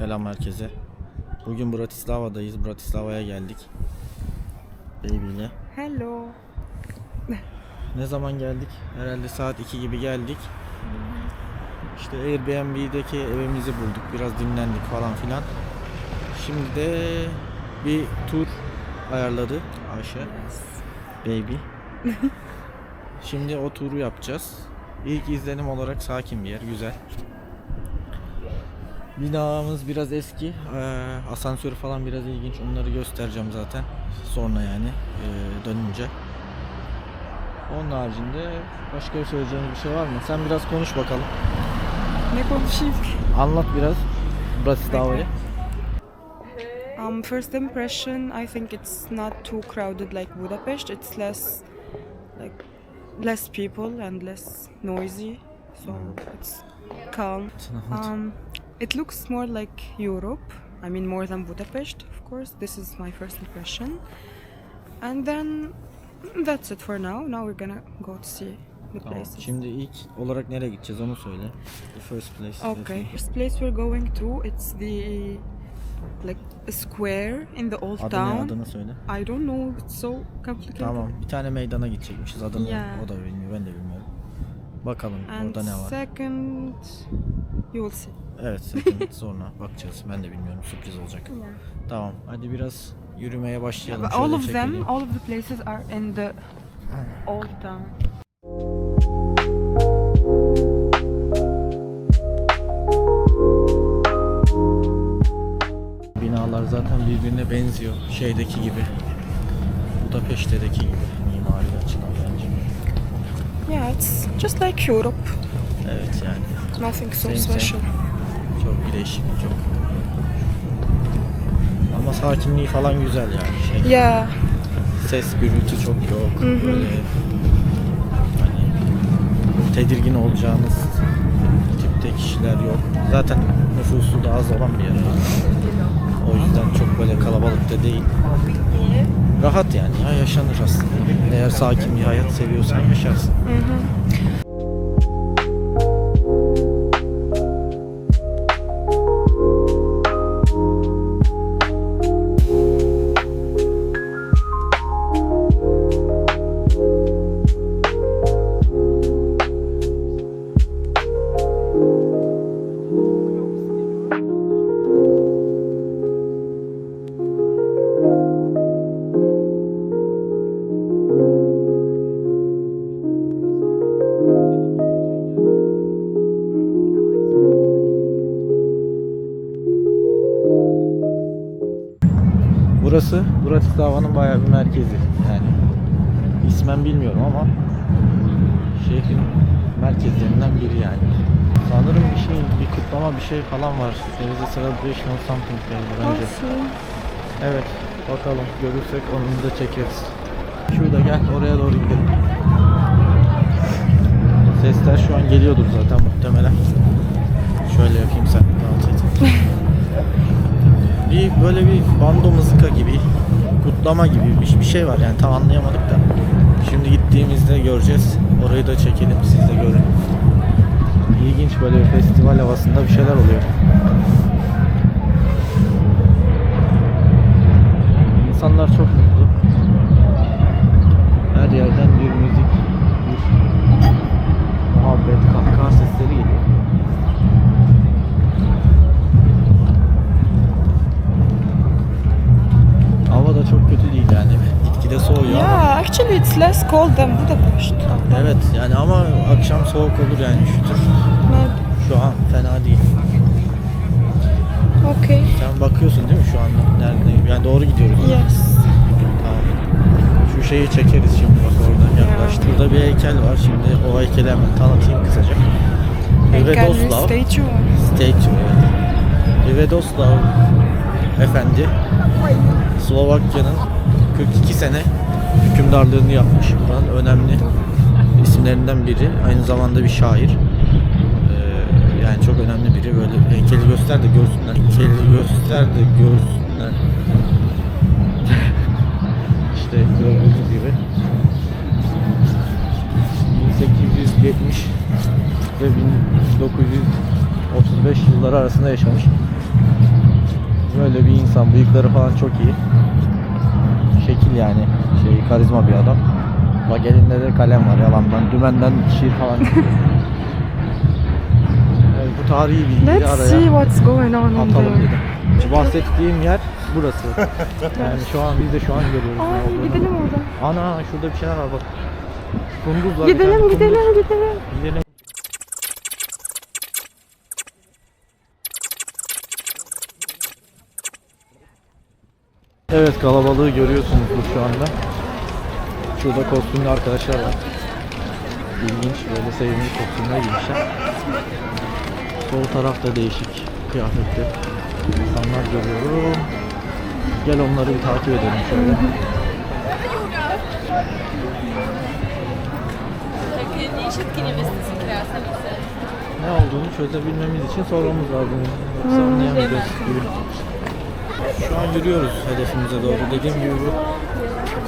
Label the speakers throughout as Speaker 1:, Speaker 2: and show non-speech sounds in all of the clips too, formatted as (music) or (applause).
Speaker 1: Selam herkese. Bugün Bratislava'dayız. Bratislava'ya geldik. Baby ile.
Speaker 2: Hello.
Speaker 1: Ne zaman geldik? Herhalde saat 2 gibi geldik. İşte Airbnb'deki evimizi bulduk. Biraz dinlendik falan filan. Şimdi de bir tur ayarladı Ayşe. Baby. (laughs) Şimdi o turu yapacağız. İlk izlenim olarak sakin bir yer, güzel. Binamız biraz eski. Ee, asansörü falan biraz ilginç. Onları göstereceğim zaten. Sonra yani ee, dönünce. Onun haricinde başka bir söyleyeceğiniz bir şey var mı? Sen biraz konuş bakalım.
Speaker 2: Ne konuşayım?
Speaker 1: Anlat biraz Bratislava'yı.
Speaker 2: Um, first impression, I think it's not too crowded like Budapest. It's less, like, less people and less noisy, so it's calm. Um, it looks more like Europe. I mean, more than Budapest, of course. This is my first impression, and then that's it for now. Now we're gonna go to see the
Speaker 1: Tamam.
Speaker 2: places.
Speaker 1: Şimdi ilk olarak nereye gideceğiz onu söyle. The first place.
Speaker 2: Okay. First place we're going to, it's the like a square in the old
Speaker 1: Adı ne
Speaker 2: town.
Speaker 1: adını söyle.
Speaker 2: I don't know, it's so complicated.
Speaker 1: Tamam bir tane meydana gidecekmişiz adını
Speaker 2: Yeah.
Speaker 1: o da bilmiyor ben de bilmiyorum. Bakalım
Speaker 2: And
Speaker 1: orada ne var.
Speaker 2: second, you will see.
Speaker 1: Evet (laughs) sonra bakacağız ben de bilmiyorum sürpriz olacak.
Speaker 2: Yeah.
Speaker 1: Tamam hadi biraz yürümeye başlayalım.
Speaker 2: But
Speaker 1: Şöyle
Speaker 2: all of them,
Speaker 1: çekelim.
Speaker 2: all of the places are in the old town.
Speaker 1: Binalar zaten birbirine benziyor şeydeki gibi. Budapeşte'deki gibi mimari açıdan bence.
Speaker 2: Yeah, it's just like Europe.
Speaker 1: Evet yani
Speaker 2: Nothing so
Speaker 1: Same, same. Çok değişik çok. Ama sakinliği falan güzel yani şey.
Speaker 2: Yeah.
Speaker 1: Ses gürültü çok yok. Böyle hani tedirgin olacağınız tipte kişiler yok. Zaten nüfusu da az olan bir yer. O yüzden çok böyle kalabalık da değil. Rahat yani ya yaşanır aslında. Eğer sakin bir hayat seviyorsan yaşarsın. Burası bayağı bir merkezi. Yani ismen bilmiyorum ama şehrin merkezlerinden biri yani. Sanırım bir şey, bir kutlama bir şey falan var. There is a celebration or something galiba bence. Evet, bakalım görürsek onu da çekeriz. Şurada gel, oraya doğru gidelim. Sesler şu an geliyordur zaten muhtemelen. Şöyle yapayım sen (laughs) bir böyle bir bando mızıka gibi, kutlama gibi bir, bir şey var yani tam anlayamadık da. Şimdi gittiğimizde göreceğiz. Orayı da çekelim siz de görün. İlginç böyle bir festival havasında bir şeyler oluyor. İnsanlar çok mutlu.
Speaker 2: Less cold than Budapest.
Speaker 1: Evet yani ama akşam soğuk olur yani üşütür.
Speaker 2: Maybe.
Speaker 1: Şu an fena değil.
Speaker 2: Okay.
Speaker 1: Sen bakıyorsun değil mi şu anda neredeyim? Yani doğru gidiyoruz.
Speaker 2: Yes.
Speaker 1: Tamam. Şu şeyi çekeriz şimdi bak oradan yaklaştık. Burada bir heykel var şimdi o heykeli hemen tanıtayım kısaca. Rivedoslav
Speaker 2: statue.
Speaker 1: Statue evet. Rivedoslav Efendi Slovakya'nın 42 sene hükümdarlığını yapmış. Buranın önemli isimlerinden biri. Aynı zamanda bir şair. Ee, yani çok önemli biri. Böyle heykeli göster de görsünler. Heykeli göster de görsünler. (laughs) işte gördüğünüz gibi 1870 ve 1935 yılları arasında yaşamış. Böyle bir insan. Bıyıkları falan çok iyi. Şekil yani. Şey karizma bir adam. Bak elinde de kalem var yalandan. Dümenden şiir falan evet, bu tarihi bilgiyi
Speaker 2: Let's
Speaker 1: araya
Speaker 2: see what's going on in
Speaker 1: atalım
Speaker 2: there.
Speaker 1: dedim. Şu bahsettiğim yer burası. Yani şu an biz de şu an görüyoruz. ne
Speaker 2: Ay
Speaker 1: olduğunu.
Speaker 2: gidelim oradan.
Speaker 1: Ana şurada bir şeyler var bak. Kunduz var. bir tane
Speaker 2: Gidelim
Speaker 1: kunduz.
Speaker 2: gidelim gidelim.
Speaker 1: Gidelim. Evet kalabalığı görüyorsunuzdur şu anda. Şurada kostümlü arkadaşlar var. İlginç böyle sevimli kostümler giymişler. Sol tarafta değişik kıyafette insanlar görüyorum. Gel onları bir takip edelim şöyle. Ne olduğunu çözebilmemiz için sormamız lazım. Yoksa anlayamayacağız. Şu an yürüyoruz hedefimize doğru. Dediğim gibi bu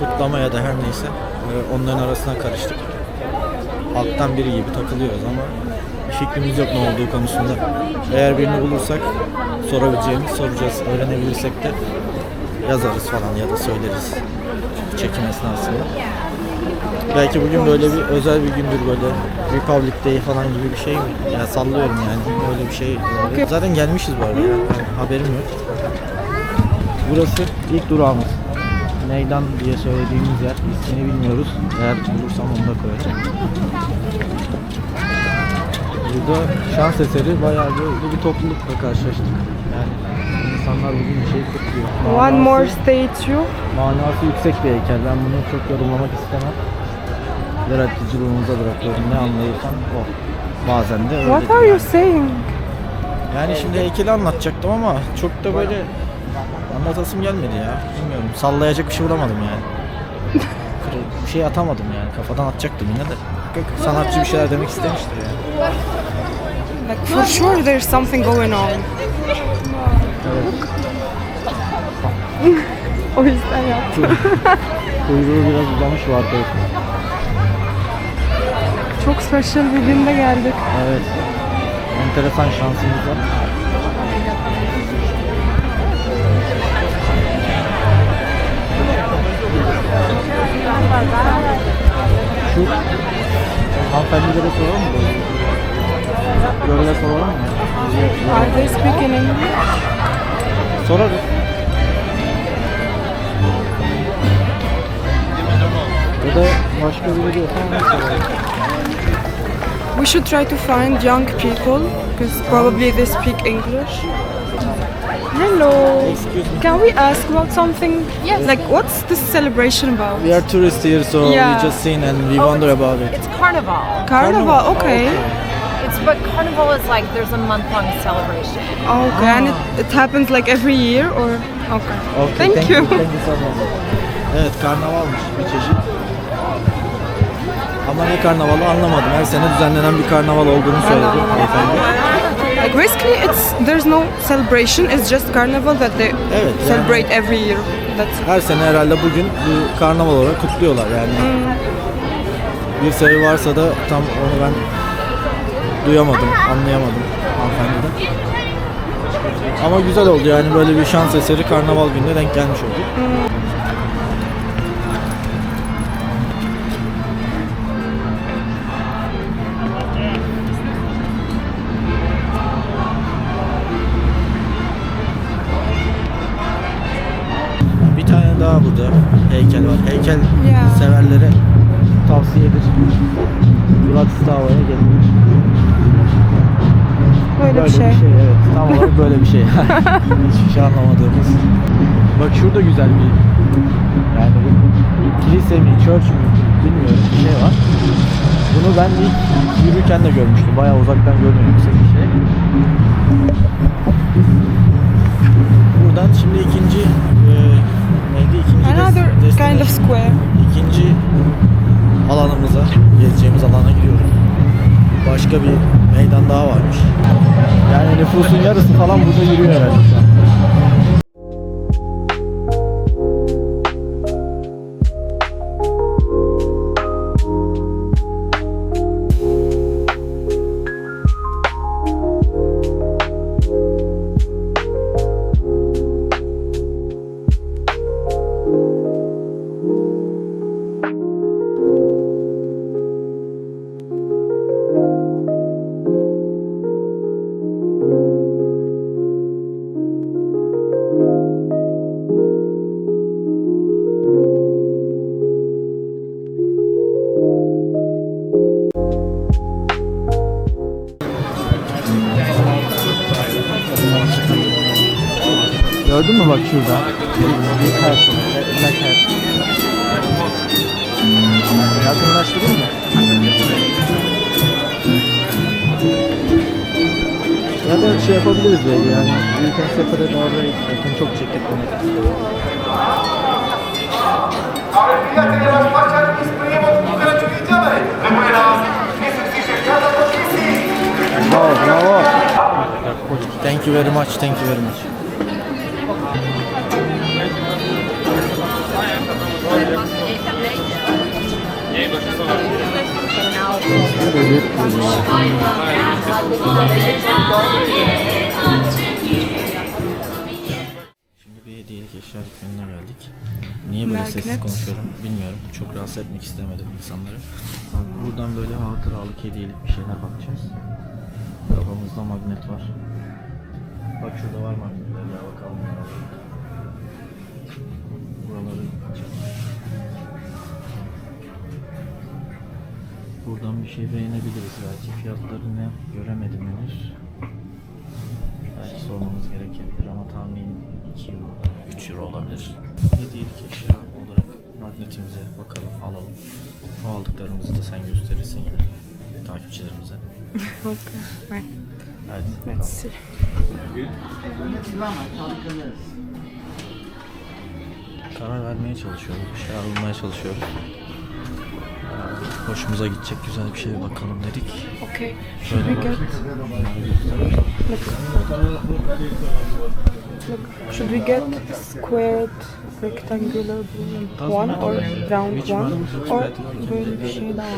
Speaker 1: kutlamaya da her neyse e, onların arasına karıştık. Halktan biri gibi takılıyoruz ama fikrimiz yok ne olduğu konusunda. Eğer birini bulursak sorabileceğimiz soracağız. Öğrenebilirsek de yazarız falan ya da söyleriz çekim esnasında. Belki bugün böyle bir özel bir gündür böyle Republic Day falan gibi bir şey mi? Ya sallıyorum yani öyle bir şey. Zaten gelmişiz bu arada ya. Ben haberim yok. Burası ilk durağımız. Meydan diye söylediğimiz yer. İsmini bilmiyoruz. Eğer bulursam onu da koyacağım. Burada şans eseri bayağı böyle bir toplulukla karşılaştık. Yani insanlar bugün bir şey kutluyor.
Speaker 2: One more statue.
Speaker 1: Manası yüksek bir heykel. Ben bunu çok yorumlamak istemem. Yaratıcılığınıza bırakıyorum. Ne anlıyorsan o. Bazen de öyle.
Speaker 2: What are you saying?
Speaker 1: Yani şimdi heykeli anlatacaktım ama çok da böyle anlatasım gelmedi ya. Bilmiyorum. Sallayacak bir şey bulamadım yani. Bir şey atamadım yani. Kafadan atacaktım yine de. Sanatçı bir şeyler demek istemiştir yani.
Speaker 2: Like for sure there's something going on.
Speaker 1: Evet. (laughs)
Speaker 2: O yüzden yaptım.
Speaker 1: Kuyruğu biraz uzamış arkadaşın.
Speaker 2: Çok special bir günde geldik.
Speaker 1: Evet. Enteresan şansımız var. Şu hanımefendilere soralım mı? Görele soralım mı?
Speaker 2: Are they speaking English?
Speaker 1: Sorarız. Ya da başka biri diyorsa onu sorarız.
Speaker 2: We should try to find young people because probably they speak English. Hello.
Speaker 1: Excuse me.
Speaker 2: Can we ask about something?
Speaker 3: Yes.
Speaker 2: Like what's this celebration about?
Speaker 1: We are tourists here, so
Speaker 2: Yeah.
Speaker 1: we just seen and we wonder about it.
Speaker 3: It's carnival.
Speaker 2: Carnival. Okay.
Speaker 3: It's but carnival is like there's a month long celebration.
Speaker 2: Okay. And it, it happens like every year or okay.
Speaker 1: Okay,
Speaker 2: Thank
Speaker 1: thank
Speaker 2: you.
Speaker 1: you. Thank you so much. Evet, karnavalmış bir çeşit. Ama ne karnavalı anlamadım. Her sene düzenlenen bir karnaval olduğunu söyledi
Speaker 2: anlamadım.
Speaker 1: beyefendi.
Speaker 2: Like basically, it's there's no celebration. It's just carnival that they
Speaker 1: Evet, yani-
Speaker 2: celebrate every year. That's
Speaker 1: Her sene herhalde bugün bir karnaval olarak kutluyorlar yani. Bir sebebi varsa da tam onu ben duyamadım, anlayamadım hanımefendiden. Ama güzel oldu yani böyle bir şans eseri karnaval gününe denk gelmiş olduk. Severlere tavsiyedir. Bratislava'ya gelin.
Speaker 2: böyle bir şey.
Speaker 1: evet. Tam olarak böyle bir şey. (laughs) (laughs) Hiçbir şey anlamadığımız. Bak şurada güzel bir yani bu kilise mi, church mü bilmiyorum bir şey var. Bunu ben ilk yürürken de görmüştüm. Bayağı uzaktan görmüyorum yüksek bir şey. Buradan şimdi ikinci e, neydi? İkinci
Speaker 2: Another kind of square.
Speaker 1: İkinci alanımıza, gezeceğimiz alana gidiyoruz. Başka bir meydan daha varmış. Yani nüfusun yarısı falan burada yürüyor herhalde bak şurada? Yakınlaştırayım mı? Ya da şey yapabiliriz belki yani. Separate our ways. I can çok çektik bunu. Bravo, bravo. Thank you very much, thank you very much. Şimdi bir hediyelik eşya dükkanına geldik. Niye böyle sessiz
Speaker 2: Magnet.
Speaker 1: konuşuyorum bilmiyorum. Çok rahatsız etmek istemedim insanları. Buradan böyle hatıralık hediyelik bir şeyler bakacağız. Kafamızda magnet var. Bak şurada var magnetler ya bakalım. Buradan bir şey beğenebiliriz belki. Fiyatları ne göremedim henüz. Belki sormamız gerekebilir ama tahminim 2 euro, 3 euro olabilir. Hediyelik eşya olarak magnetimize bakalım alalım. O aldıklarımızı da sen gösterirsin yine takipçilerimize.
Speaker 2: Right.
Speaker 1: Hadi
Speaker 2: see.
Speaker 1: Karar vermeye çalışıyoruz, bir şeyler bulmaya çalışıyoruz. Hoşumuza gidecek güzel bir şeye bakalım dedik.
Speaker 2: Okay. Should we get look, look should we get squared rectangular one or round one or böyle bir şey daha var.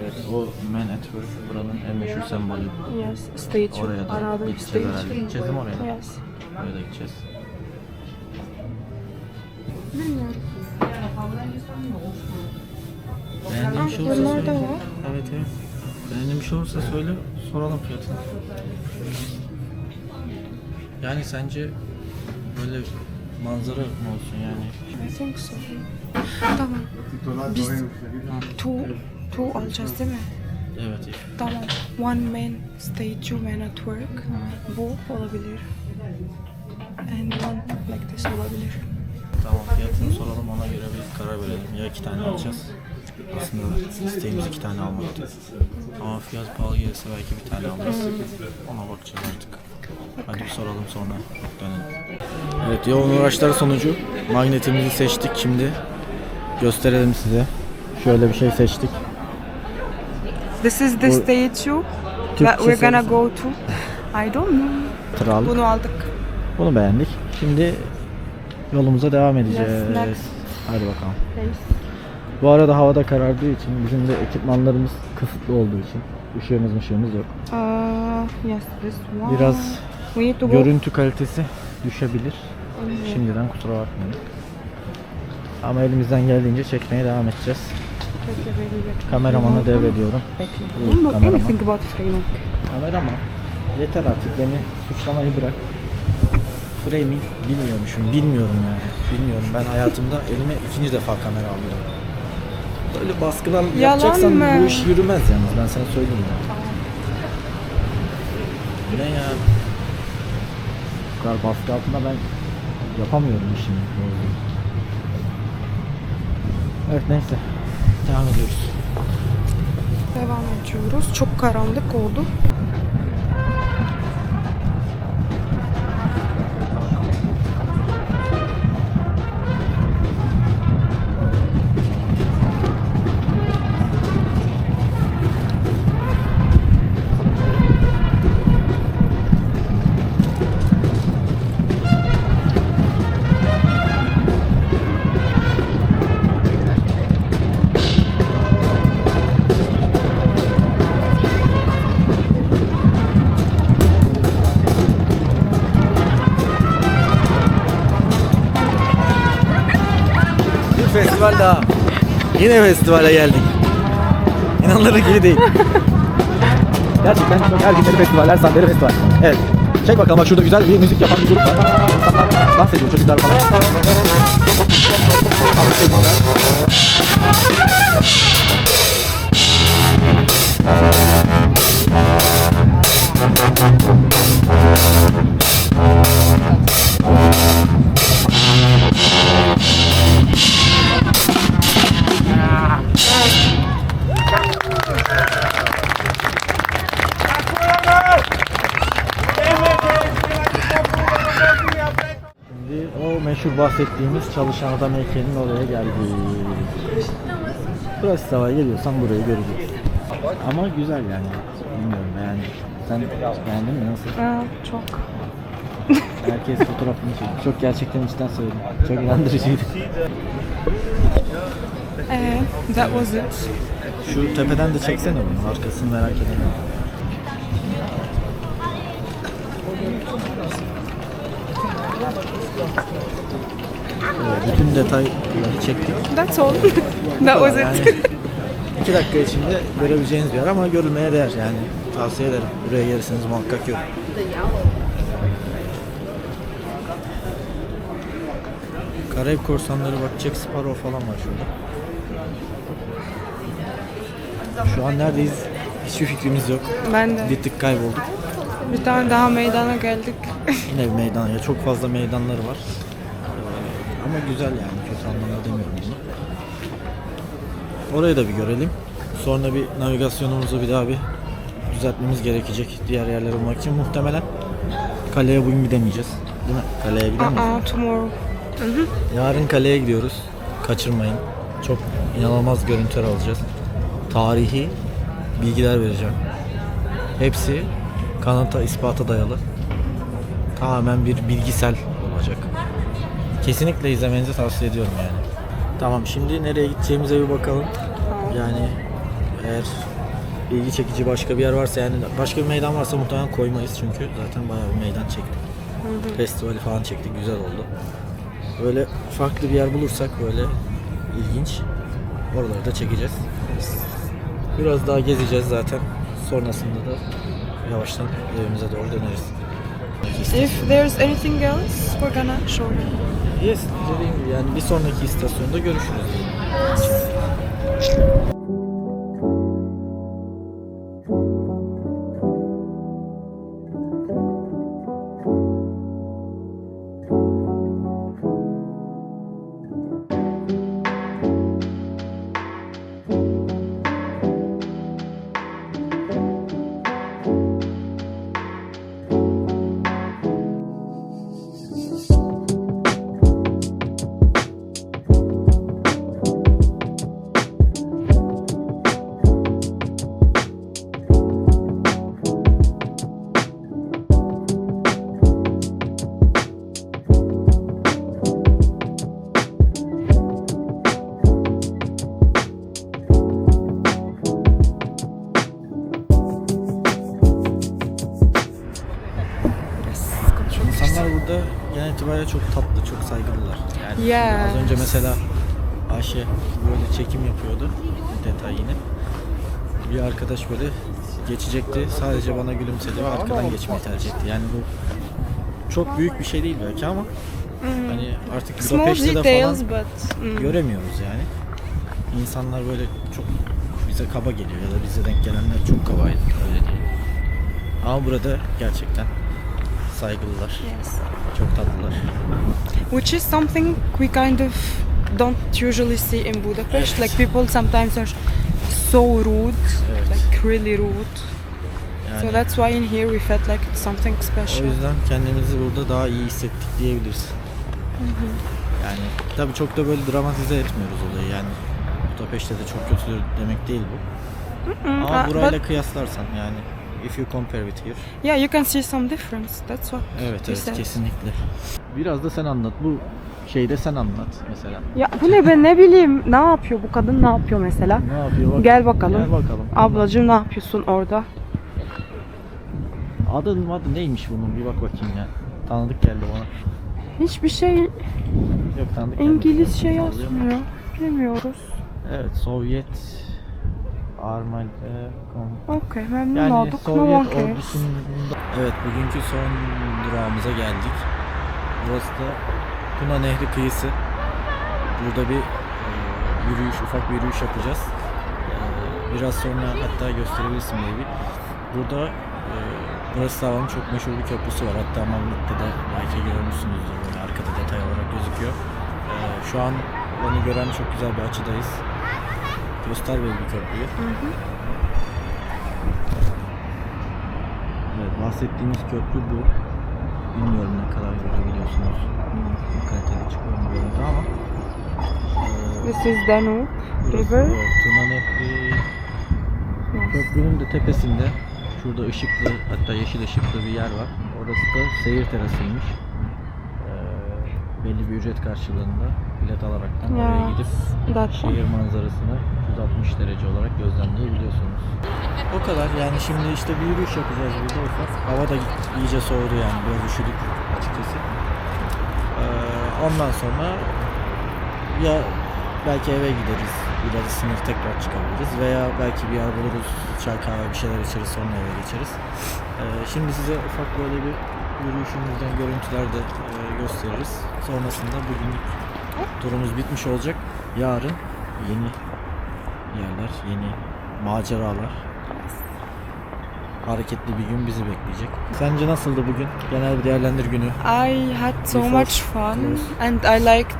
Speaker 1: Evet, o Man at Work buranın en meşhur sembolü.
Speaker 2: Yes, statue.
Speaker 1: Oraya da
Speaker 2: Another
Speaker 1: gideceğiz herhalde. Gideceğiz değil mi oraya?
Speaker 2: Yes.
Speaker 1: Oraya da gideceğiz. Beğendiğin bir şey olursa
Speaker 2: bunlar da
Speaker 1: söyle.
Speaker 2: var.
Speaker 1: Evet evet. Beğendiğin bir şey olursa söyle, soralım fiyatını. Yani sence böyle manzara mı olsun yani?
Speaker 2: I think so. Tamam. Biz two, two alacağız değil mi?
Speaker 1: Evet.
Speaker 2: Tamam. One man statue man at work. Bu olabilir. And one like this olabilir.
Speaker 1: Tamam fiyatını soralım ona göre bir karar verelim. Ya iki tane alacağız. Aslında isteğimiz iki tane almaktı. Ama fiyat pahalı gelirse belki bir tane alırız. Ona bakacağız artık. Hadi bir soralım sonra dönelim. Evet yoğun uğraşlar sonucu magnetimizi seçtik şimdi. Gösterelim size. Şöyle bir şey seçtik.
Speaker 2: This is the
Speaker 1: Bu-
Speaker 2: statue that we're gonna go to. I don't know.
Speaker 1: Tır
Speaker 2: Bunu aldık.
Speaker 1: Bunu beğendik. Şimdi yolumuza devam edeceğiz.
Speaker 2: Next.
Speaker 1: Hadi bakalım. Bu arada havada karardığı için bizim de ekipmanlarımız kısıtlı olduğu için ışığımız ışığımız yok.
Speaker 2: Uh, yes, this one.
Speaker 1: Biraz görüntü kalitesi düşebilir. Şimdiden kusura bakmayın. Ama elimizden geldiğince çekmeye devam edeceğiz. Kameramanı devrediyorum.
Speaker 2: I
Speaker 1: Buyur
Speaker 2: don't know
Speaker 1: kameraman. Kameraman yeter artık beni suçlamayı bırak. Framing bilmiyormuşum. Bilmiyorum yani. Bilmiyorum. Ben hayatımda elime ikinci defa kamera alıyorum. Böyle baskılar
Speaker 2: Yalan
Speaker 1: yapacaksan
Speaker 2: mı?
Speaker 1: bu iş yürümez yalnız ben sana söyleyeyim ya. Ne ya? Bu kadar baskı altında ben yapamıyorum işimi. Evet neyse. Devam ediyoruz.
Speaker 2: Devam ediyoruz. Çok karanlık oldu.
Speaker 1: Yine festivale geldik. İnanılır gibi değil. (laughs) Gerçekten çok her gün bir festival, her saat bir festival. Evet. Çek bakalım bak şurada güzel bir müzik yapan bir grup var. İnsanlar dans ediyor çocuklar falan. Bahsettiğimiz çalışan adam heykelinin oraya geldik. Bratislava'ya geliyorsan burayı göreceksin. Ama güzel yani. Bilmiyorum yani. Sen beğendin mi nasıl?
Speaker 2: Aa, çok.
Speaker 1: Herkes (laughs) fotoğrafını çekiyor. Çok gerçekten içten söyledim. Çok inandırıcıydı.
Speaker 2: Ee, that was it.
Speaker 1: Şu tepeden de çeksene bunu. Arkasını merak ediyorum. Evet, bütün detayları çektik.
Speaker 2: That's all. (laughs) that was
Speaker 1: Yani
Speaker 2: it.
Speaker 1: iki dakika içinde görebileceğiniz bir yer ama görülmeye değer yani. Tavsiye ederim. Buraya gelirseniz muhakkak görün. Karayip korsanları bak Jack Sparrow falan var şurada. Şu an neredeyiz? Hiçbir fikrimiz yok.
Speaker 2: ben de.
Speaker 1: Bir tık kaybolduk.
Speaker 2: Bir tane daha meydana geldik.
Speaker 1: Yine bir meydan ya çok fazla meydanları var. Ama güzel yani kötü anlamda demiyorum bunu. Orayı da bir görelim. Sonra bir navigasyonumuzu bir daha bir düzeltmemiz gerekecek diğer yerlere bulmak için. Muhtemelen kaleye bugün gidemeyeceğiz. Değil mi? Kaleye gidemeyiz.
Speaker 2: Aa, tomorrow.
Speaker 1: Yarın kaleye gidiyoruz. Kaçırmayın. Çok inanılmaz görüntüler alacağız. Tarihi bilgiler vereceğim. Hepsi kanıta, ispata dayalı. Tamamen bir bilgisel. Kesinlikle izlemenizi tavsiye ediyorum yani. Tamam şimdi nereye gideceğimize bir bakalım. Yani eğer ilgi çekici başka bir yer varsa yani başka bir meydan varsa muhtemelen koymayız çünkü zaten bayağı bir meydan çektik. Festivali falan çektik güzel oldu. Böyle farklı bir yer bulursak böyle ilginç oraları da çekeceğiz. Biraz daha gezeceğiz zaten. Sonrasında da yavaştan evimize doğru döneriz.
Speaker 2: If there's anything else, we're gonna show you.
Speaker 1: Yes, dediğim gibi yani bir sonraki istasyonda görüşürüz. İtibariyle çok tatlı, çok saygılılar. Yani
Speaker 2: Yes.
Speaker 1: az önce mesela Ayşe böyle çekim yapıyordu. Detay yine. Bir arkadaş böyle geçecekti. Sadece bana gülümsedi ve arkadan geçmeyi tercih etti. Yani bu çok büyük bir şey değil belki ama hani artık
Speaker 2: Small
Speaker 1: Budapeşte de
Speaker 2: details,
Speaker 1: falan
Speaker 2: but mm,
Speaker 1: göremiyoruz yani. İnsanlar böyle çok bize kaba geliyor ya da bize denk gelenler çok kabaydı öyle değil. Ama burada gerçekten saygılılar.
Speaker 2: yes.
Speaker 1: Çok tatlılar.
Speaker 2: Which is something we kind of don't usually see in Budapest. Like people sometimes are so rude,
Speaker 1: Evet.
Speaker 2: like really rude. So
Speaker 1: Yani
Speaker 2: that's why in here we felt like it's something
Speaker 1: o
Speaker 2: special.
Speaker 1: yüzden kendimizi burada daha iyi hissettik diyebiliriz. Yani tabii çok da böyle dramatize etmiyoruz olayı yani. Budapeşte de çok kötü demek değil bu.
Speaker 2: Mm,
Speaker 1: Ama
Speaker 2: uh,
Speaker 1: burayla
Speaker 2: but
Speaker 1: kıyaslarsan yani if you compare with here.
Speaker 2: yeah, you can see some difference. That's what.
Speaker 1: Evet evet kesinlikle. Biraz da sen anlat. Bu şeyde sen anlat mesela.
Speaker 2: Ya bu ne be ne bileyim ne yapıyor bu kadın ne yapıyor mesela?
Speaker 1: Ne yapıyor bak.
Speaker 2: Gel bakalım.
Speaker 1: Gel bakalım.
Speaker 2: Ablacığım ne yapıyorsun orada?
Speaker 1: Adı, adı neymiş bunun bir bak bakayım ya. Tanıdık geldi bana.
Speaker 2: Hiçbir şey
Speaker 1: Yok tanıdık geldi.
Speaker 2: İngilizce
Speaker 1: Sallıyor.
Speaker 2: yazmıyor. Bilmiyoruz.
Speaker 1: Evet Sovyet Kom-
Speaker 2: Okey memnun
Speaker 1: Yani
Speaker 2: olduk. No
Speaker 1: Sovyet
Speaker 2: cares.
Speaker 1: ordusunun Evet bugünkü son durağımıza geldik. Burası da Tuna Nehri kıyısı. Burada bir e, yürüyüş, ufak bir yürüyüş yapacağız. E, biraz sonra hatta gösterebilirsin baby. Burada e, Bratislava'nın çok meşhur bir köprüsü var. Hatta Magnet'te de belki görmüşsünüzdür böyle arkada detay olarak gözüküyor. E, şu an onu gören çok güzel bir açıdayız. Göster baby köprüyü. Evet, bahsettiğimiz köprü bu. Bilmiyorum ne kadar görebiliyorsunuz. Kaliteli çıkıyor mu görüntü ama. Ee,
Speaker 2: This is Danube River.
Speaker 1: Tuna Nehri
Speaker 2: Yes.
Speaker 1: köprünün de tepesinde. Şurada ışıklı hatta yeşil ışıklı bir yer var. Orası da seyir terasıymış. Ee, belli bir ücret karşılığında bilet alaraktan oraya
Speaker 2: Yeah.
Speaker 1: gidip
Speaker 2: one.
Speaker 1: şehir manzarasını 360 derece olarak gözlemleyebiliyorsunuz. O kadar yani şimdi işte bir yürüyüş yapacağız burada ufak. Hava da iyice soğudu yani biraz üşüdük açıkçası. Ee, ondan sonra ya belki eve gideriz, biraz sınıf tekrar çıkabiliriz veya belki bir yer buluruz, çay kahve bir şeyler içeriz sonra eve geçeriz. Ee, şimdi size ufak böyle bir yürüyüşümüzden görüntüler de e, gösteririz. Sonrasında bugünlük turumuz bitmiş olacak. Yarın yeni yerler, yeni maceralar. Hareketli bir gün bizi bekleyecek. Sence nasıldı bugün? Genel bir değerlendir günü.
Speaker 2: I had so
Speaker 1: Before
Speaker 2: much fun and I liked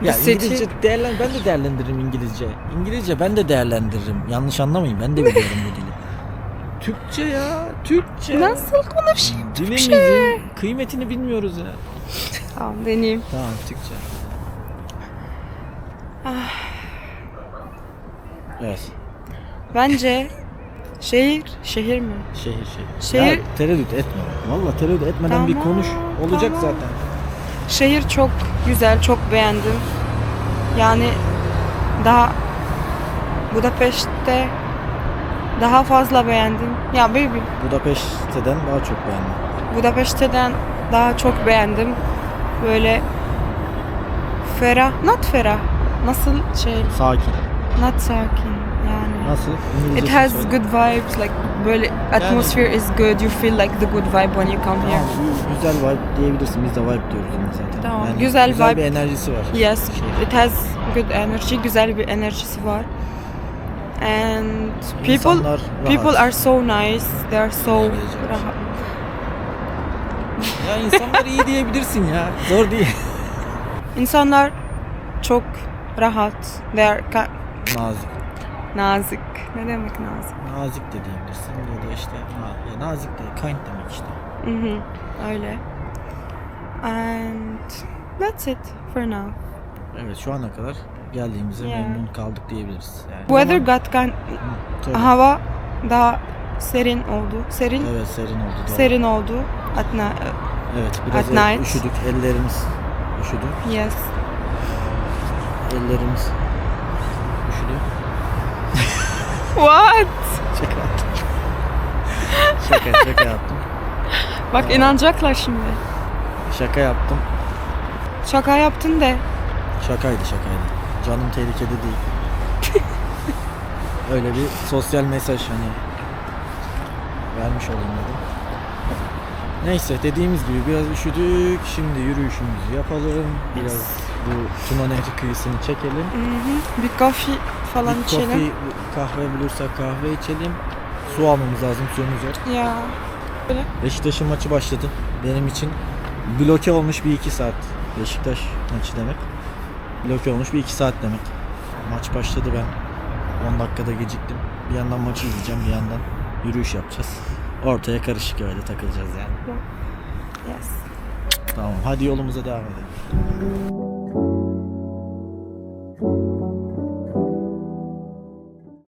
Speaker 2: the
Speaker 1: Ya
Speaker 2: city.
Speaker 1: İngilizce değerlen ben de değerlendiririm İngilizce. İngilizce ben de değerlendiririm. Yanlış anlamayın. Ben de biliyorum bu dili. Türkçe ya, Türkçe.
Speaker 2: Nasıl konuşayım
Speaker 1: Dilimizin kıymetini bilmiyoruz ya.
Speaker 2: Tamam deneyeyim.
Speaker 1: Tamam Türkçe. Evet.
Speaker 2: Bence şehir, şehir mi?
Speaker 1: Şehir şehir.
Speaker 2: Şehir-
Speaker 1: Ya, tereddüt etme. Valla tereddüt etmeden bir
Speaker 2: Tamam,
Speaker 1: konuş. Olacak
Speaker 2: tamam.
Speaker 1: zaten.
Speaker 2: Şehir çok güzel, çok beğendim. Yani daha Budapeşte daha fazla beğendim. Ya baby,
Speaker 1: Budapeşte'den daha çok beğendim.
Speaker 2: Budapeşte'den daha çok beğendim. Böyle ferah, not ferah. Nasıl şey,
Speaker 1: Sakin.
Speaker 2: Not sakin yani.
Speaker 1: Nasıl?
Speaker 2: It has good vibes, like böyle atmosphere is good. You feel like the good vibe when you come here.
Speaker 1: Tamam, güzel vibe diyebilirsin. Biz de vibe diyoruz yine zaten.
Speaker 2: Tamam, güzel
Speaker 1: güzel
Speaker 2: vibe.
Speaker 1: bir enerjisi var.
Speaker 2: Yes,
Speaker 1: Şehir.
Speaker 2: it has good energy, güzel bir enerjisi var. And people
Speaker 1: İnsanlar
Speaker 2: people
Speaker 1: rahat.
Speaker 2: are so nice. They are so rahat.
Speaker 1: Ya insanlar iyi diyebilirsin ya. Zor değil.
Speaker 2: İnsanlar çok rahat. They are
Speaker 1: Nazik.
Speaker 2: nazik. Ne demek nazik?
Speaker 1: Nazik de diyebilirsin ya da işte na- ya nazik de kind demek işte.
Speaker 2: Hı hı. Öyle. And that's it for now.
Speaker 1: Evet şu ana kadar geldiğimize
Speaker 2: Yeah.
Speaker 1: memnun kaldık diyebiliriz. Yani.
Speaker 2: Weather got kind
Speaker 1: tabii.
Speaker 2: hava daha serin oldu. Serin
Speaker 1: Evet serin oldu. doğru.
Speaker 2: serin oldu. At na-
Speaker 1: Evet biraz
Speaker 2: At
Speaker 1: el-
Speaker 2: night.
Speaker 1: üşüdük. Ellerimiz üşüdü.
Speaker 2: yes.
Speaker 1: Ellerimiz üşüdü.
Speaker 2: What?
Speaker 1: Şaka yaptım. (laughs) şaka şaka yaptım.
Speaker 2: Bak inanacaklar şimdi.
Speaker 1: Şaka yaptım.
Speaker 2: Şaka yaptın de.
Speaker 1: Şakaydı şakaydı. Canım tehlikede değil. (laughs) Öyle bir sosyal mesaj hani vermiş olayım dedim. Neyse dediğimiz gibi biraz üşüdük. Şimdi yürüyüşümüzü yapalım. Biraz bu Tuna Nehri kıyısını çekelim.
Speaker 2: Hı hı. Bir coffee falan
Speaker 1: bir
Speaker 2: içelim.
Speaker 1: kofi, kahve bulursak kahve içelim. Su almamız lazım suyumuz yok.
Speaker 2: Ya.
Speaker 1: Beşiktaş'ın maçı başladı. Benim için bloke olmuş bir iki saat. Beşiktaş maçı demek. Bloke olmuş bir iki saat demek. Maç başladı ben 10 dakikada geciktim. Bir yandan maçı izleyeceğim bir yandan yürüyüş yapacağız. Ortaya karışık öyle takılacağız yani.
Speaker 2: Yes.
Speaker 1: Tamam hadi yolumuza devam edelim.